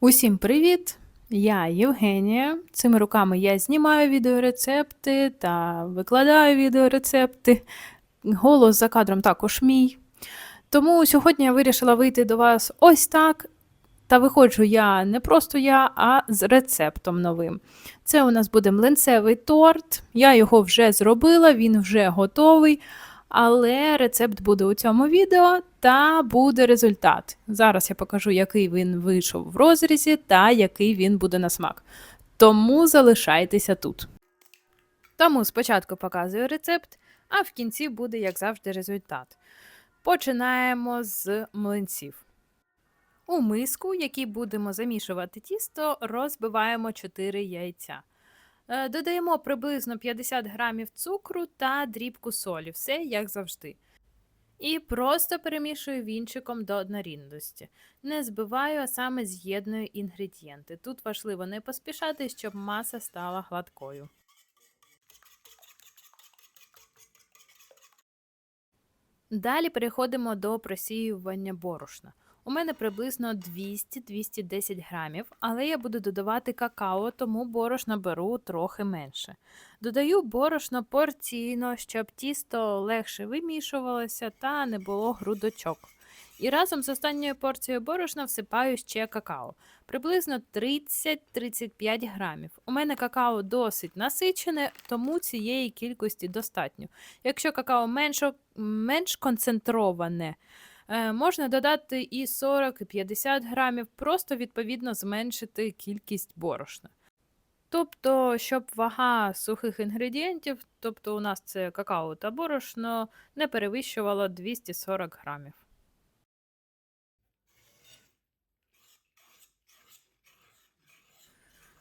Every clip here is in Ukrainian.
Усім привіт! Я Євгенія. Цими руками я знімаю відеорецепти та викладаю відеорецепти. Голос за кадром також мій. Тому сьогодні я вирішила вийти до вас ось так. Та виходжу я не просто я, а з рецептом новим. Це у нас буде млинцевий торт. Я його вже зробила, він вже готовий. Але рецепт буде у цьому відео та буде результат. Зараз я покажу, який він вийшов в розрізі та який він буде на смак. Тому залишайтеся тут. Тому спочатку показую рецепт, а в кінці буде, як завжди, результат. Починаємо з млинців. У миску, якій будемо замішувати тісто, розбиваємо 4 яйця. Е, Додаємо приблизно 50 грамів цукру та дрібку солі, все як завжди. І просто перемішую вінчиком до однорідності. Не збиваю, а саме з'єдную інгредієнти. Тут важливо не поспішати, щоб маса стала гладкою. Далі переходимо до просіювання борошна. У мене приблизно 200-210 грамів, але я буду додавати какао, тому борошна беру трохи менше. Додаю борошно порційно, щоб тісто легше вимішувалося та не було грудочок. І разом з останньою порцією борошна всипаю ще какао, приблизно 30-35 грамів. У мене какао досить насичене, тому цієї кількості достатньо. Якщо какао менш, менш концентроване, Можна додати і 40, і 50 грамів, просто відповідно зменшити кількість борошна. Тобто, щоб вага сухих інгредієнтів, тобто у нас це какао та борошно, не перевищувала 240 грамів.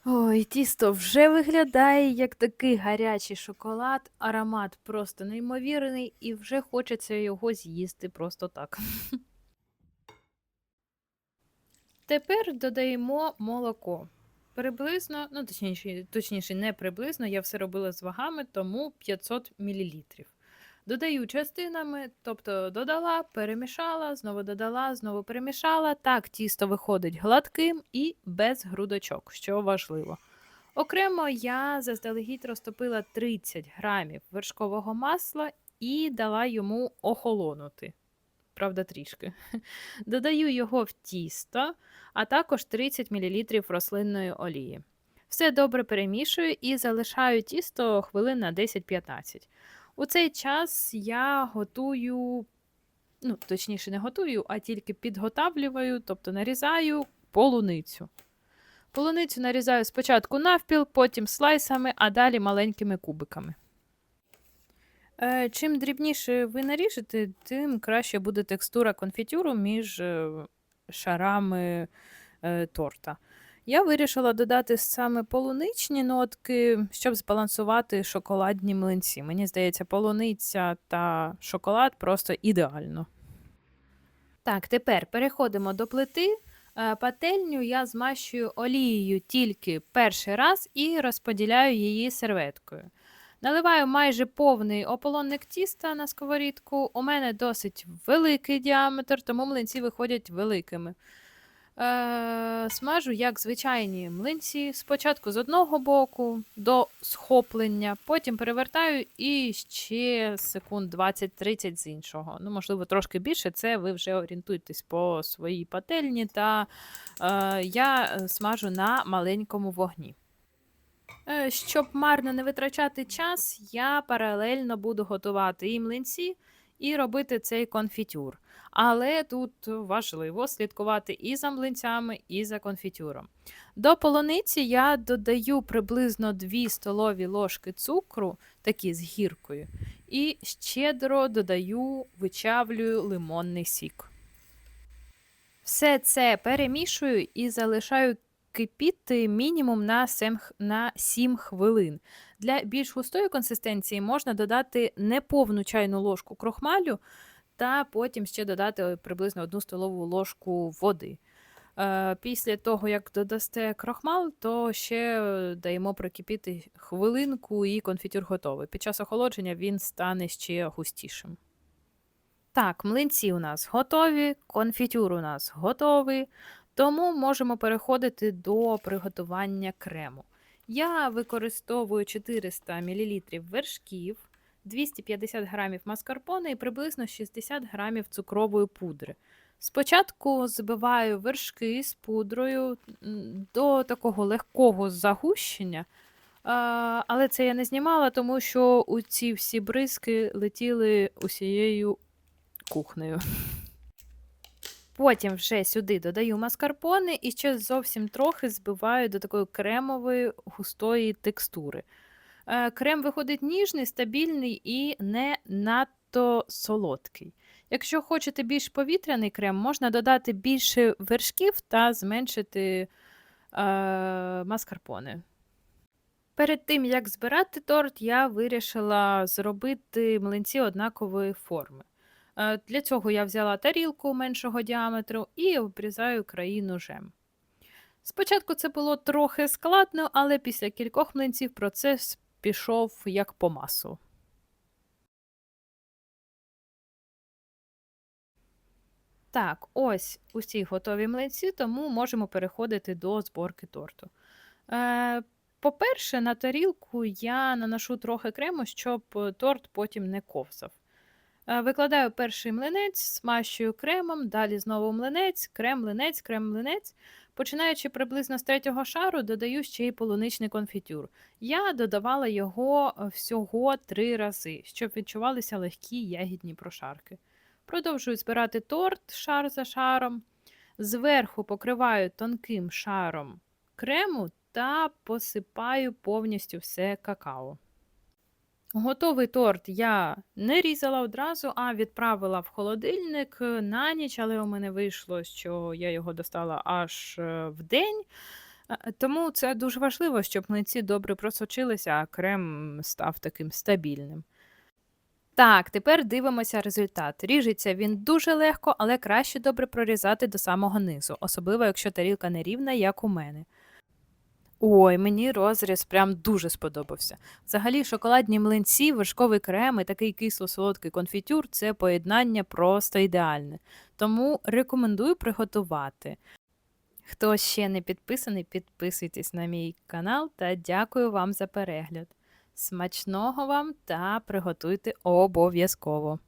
Ой, тісто вже виглядає як такий гарячий шоколад, аромат просто неймовірний, і вже хочеться його з'їсти просто так. Тепер додаємо молоко. Приблизно, ну точніше, точніше, не приблизно, я все робила з вагами, тому 500 мл. Додаю частинами, тобто додала, перемішала, знову додала, знову перемішала. Так, тісто виходить гладким і без грудочок, що важливо. Окремо я заздалегідь розтопила 30 грамів вершкового масла і дала йому охолонути. Правда, трішки. Додаю його в тісто, а також 30 мл рослинної олії. Все добре перемішую і залишаю тісто хвилин на 10-15. У цей час я готую, ну, точніше, не готую, а тільки підготавлюю, тобто нарізаю полуницю. Полуницю нарізаю спочатку навпіл, потім слайсами, а далі маленькими кубиками. Е, Чим дрібніше ви наріжете, тим краще буде текстура конфітюру між е, шарами е, торта. Я вирішила додати саме полуничні нотки, щоб збалансувати шоколадні млинці. Мені здається, полуниця та шоколад просто ідеально. Так, тепер переходимо до плити. Е, Пательню я змащую олією тільки перший раз і розподіляю її серветкою. Наливаю майже повний ополонник тіста на сковорідку. У мене досить великий діаметр, тому млинці виходять великими. Е, Смажу, як звичайні млинці. Спочатку з одного боку до схоплення, потім перевертаю і ще секунд 20-30 з іншого. Ну, можливо, трошки більше. Це ви вже орієнтуєтесь по своїй пательні, та е, я смажу на маленькому вогні. Е, Щоб марно не витрачати час, я паралельно буду готувати і млинці, і робити цей конфітюр. Але тут важливо слідкувати і за млинцями, і за конфітюром. До полуниці я додаю приблизно 2 столові ложки цукру, такі з гіркою, і щедро додаю, вичавлюю лимонний сік. Все це перемішую і залишаю кипіти мінімум на 7, на 7 хвилин. Для більш густої консистенції можна додати неповну чайну ложку крохмалю та потім ще додати приблизно 1 столову ложку води. Е, Після того, як додасте крохмал, то ще даємо прокипіти хвилинку і конфітюр готовий. Під час охолодження він стане ще густішим. Так, млинці у нас готові, конфітюр у нас готовий. Тому можемо переходити до приготування крему. Я використовую 400 мл вершків, 250 г маскарпоне і приблизно 60 г цукрової пудри. Спочатку збиваю вершки з пудрою до такого легкого загущення, але це я не знімала, тому що у ці всі бризки летіли усією кухнею. Потім вже сюди додаю маскарпоне і ще зовсім трохи збиваю до такої кремової густої текстури. Е, Крем виходить ніжний, стабільний і не надто солодкий. Якщо хочете більш повітряний крем, можна додати більше вершків та зменшити е, маскарпоне. Перед тим, як збирати торт, я вирішила зробити млинці однакової форми. Е, Для цього я взяла тарілку меншого діаметру і обрізаю краї ножем. Спочатку це було трохи складно, але після кількох млинців процес пішов як по масу. Так, ось усі готові млинці, тому можемо переходити до зборки торту. Е, по-перше, на тарілку я наношу трохи крему, щоб торт потім не ковзав. Е, Викладаю перший млинець, смащую кремом, далі знову млинець, крем, млинець, крем, млинець. Починаючи приблизно з третього шару, додаю ще й полуничний конфітюр. Я додавала його е, всього три рази, щоб відчувалися легкі ягідні прошарки. Продовжую збирати торт шар за шаром. Зверху покриваю тонким шаром крему та посипаю повністю все какао. Готовий торт я не різала одразу, а відправила в холодильник на ніч, але у мене вийшло, що я його достала аж е, в день. Е, Тому це дуже важливо, щоб млинці добре просочилися, а крем став таким стабільним. Так, тепер дивимося результат. Ріжеться він дуже легко, але краще добре прорізати до самого низу, особливо якщо тарілка не рівна, як у мене. Ой, мені розріз прям дуже сподобався. Взагалі, шоколадні млинці, вершковий крем і такий кисло-солодкий конфітюр це поєднання просто ідеальне. Тому рекомендую приготувати. Хто ще не підписаний, підписуйтесь на мій канал та дякую вам за перегляд. Смачного вам та приготуйте обов'язково.